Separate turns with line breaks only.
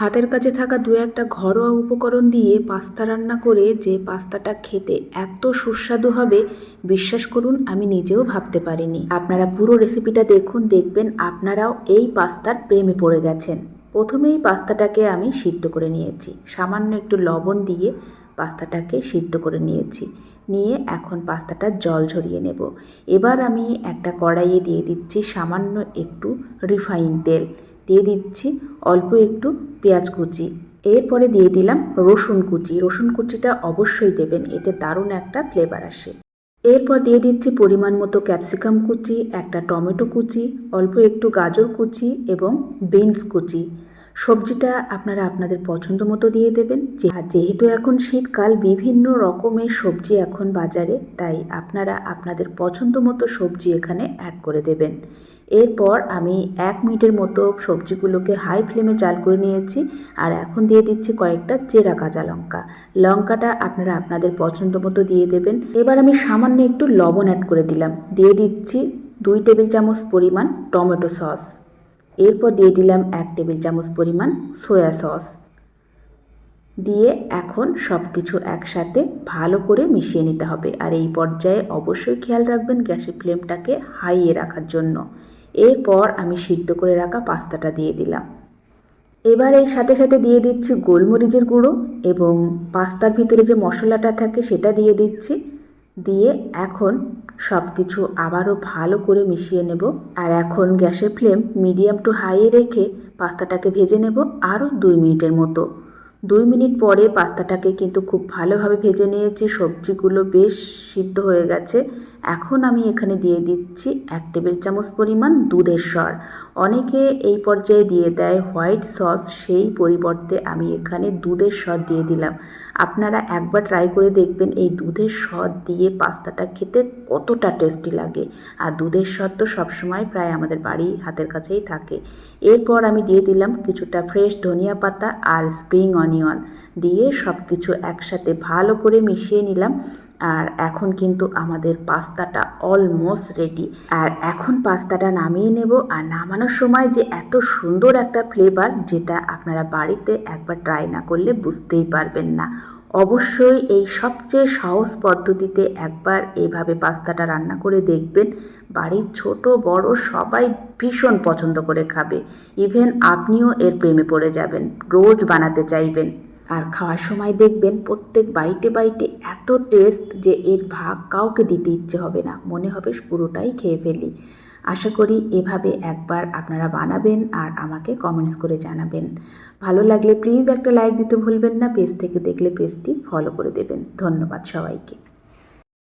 হাতের কাছে থাকা দু একটা ঘরোয়া উপকরণ দিয়ে পাস্তা রান্না করে যে পাস্তাটা খেতে এত সুস্বাদু হবে, বিশ্বাস করুন, আমি নিজেও ভাবতে পারিনি। আপনারা পুরো রেসিপিটা দেখুন, দেখবেন আপনারাও এই পাস্তার প্রেমে পড়ে গেছেন। প্রথমেই পাস্তাটাকে আমি সিদ্ধ করে নিয়েছি। সামান্য একটু লবণ দিয়ে পাস্তাটাকে সিদ্ধ করে নিয়েছি। নিয়ে এখন পাস্তাটা জল ঝরিয়ে নেব। এবার আমি একটা কড়াইয়ে দিয়ে দিচ্ছি সামান্য একটু রিফাইন তেল। দিয়ে দিচ্ছি অল্প একটু পেঁয়াজ কুচি। এরপরে দিয়ে দিলাম রসুন কুচি। রসুন কুচিটা অবশ্যই দেবেন, এতে দারুণ একটা ফ্লেভার আসে। এরপর দিয়ে দিচ্ছি পরিমাণ মতো ক্যাপসিকাম কুচি, একটা টমেটো কুচি, অল্প একটু গাজর কুচি এবং বিনস কুচি। সবজিটা আপনারা আপনাদের পছন্দ মতো দিয়ে দেবেন। যেহেতু এখন শীতকাল, বিভিন্ন রকমের সবজি এখন বাজারে, তাই আপনারা আপনাদের পছন্দ মতো সবজি এখানে অ্যাড করে দেবেন। এরপর আমি এক মিনিটের মতো সবজিগুলোকে হাই ফ্লেমে জাল করে নিয়েছি, আর এখন দিয়ে দিচ্ছি কয়েকটা চেরা কাঁচা লঙ্কা। লঙ্কাটা আপনারা আপনাদের পছন্দ মতো দিয়ে দেবেন। এবার আমি সামান্য একটু লবণ অ্যাড করে দিলাম। দিয়ে দিচ্ছি দুই টেবিল চামচ পরিমাণ টমেটো সস। এরপর দিয়ে দিলাম এক টেবিল চামচ পরিমাণ সয়া সস। দিয়ে এখন সব কিছু একসাথে ভালো করে মিশিয়ে নিতে হবে। আর এই পর্যায়ে অবশ্যই খেয়াল রাখবেন গ্যাসের ফ্লেমটাকে হাইয়ে রাখার জন্য। এরপর আমি সিদ্ধ করে রাখা পাস্তাটা দিয়ে দিলাম। এবার এই সাথে সাথে দিয়ে দিচ্ছি গোলমরিচের গুঁড়ো এবং পাস্তার ভিতরে যে মশলাটা থাকে সেটা দিয়ে দিচ্ছি। দিয়ে এখন সব কিছু আবারও ভালো করে মিশিয়ে নেব। আর এখন গ্যাসের ফ্লেম মিডিয়াম টু হাইয়ে রেখে পাস্তাটাকে ভেজে নেব আরও দুই মিনিটের মতো। দুই মিনিট পরে পাস্তাটাকে কিন্তু খুব ভালোভাবে ভেজে নিয়েছি। সবজিগুলো বেশ সিদ্ধ হয়ে গেছে। এখন আমি এখানে দিয়ে দিচ্ছি এক টেবিল চামচ পরিমাণ দুধের স্বর অনেকে এই পর্যায়ে দিয়ে দেয় হোয়াইট সস, সেই পরিবর্তে আমি এখানে দুধের স্বর দিয়ে দিলাম। আপনারা একবার ট্রাই করে দেখবেন এই দুধের স্বাদ দিয়ে পাস্তাটা খেতে কতটা টেস্টি লাগে। আর দুধের স্বাদ তো সবসময় প্রায় আমাদের বাড়ি হাতের কাছেই থাকে। এরপর আমি দিয়ে দিলাম কিছুটা ফ্রেশ ধনিয়া পাতা আর স্প্রিং অনিয়ন। দিয়ে সব কিছু একসাথে ভালো করে মিশিয়ে নিলাম। আর এখন কিন্তু আমাদের পাস্তাটা অলমোস্ট রেডি আর এখন পাস্তাটা নামিয়ে নেব আর নামানোর সময় যে এত সুন্দর একটা ফ্লেভার যেটা আপনারা বাড়িতে একবার ট্রাই না করলে বুঝতেই পারবেন না। অবশ্যই এই সবচেয়ে সহজ পদ্ধতিতে একবার এভাবে পাস্তাটা রান্না করে দেখবেন। বাড়ির ছোট, বড় সবাই ভীষণ পছন্দ করে খাবে। ইভেন আপনিও এর প্রেমে পড়ে যাবেন, রোজ বানাতে চাইবেন। আর খাওয়ার সময় দেখবেন প্রত্যেক বাইটে বাইটে এত টেস্ট যে এর ভাগ কাউকে দিতে ইচ্ছে হবে না। মনে হবে পুরোটাই খেয়ে ফেলি। আশা করি এভাবে একবার আপনারা বানাবেন আর আমাকে কমেন্টস করে জানাবেন। ভালো লাগলে প্লিজ একটা লাইক দিতে ভুলবেন না। পেজ থেকে দেখলে পেজটি ফলো করে দেবেন। ধন্যবাদ সবাইকে।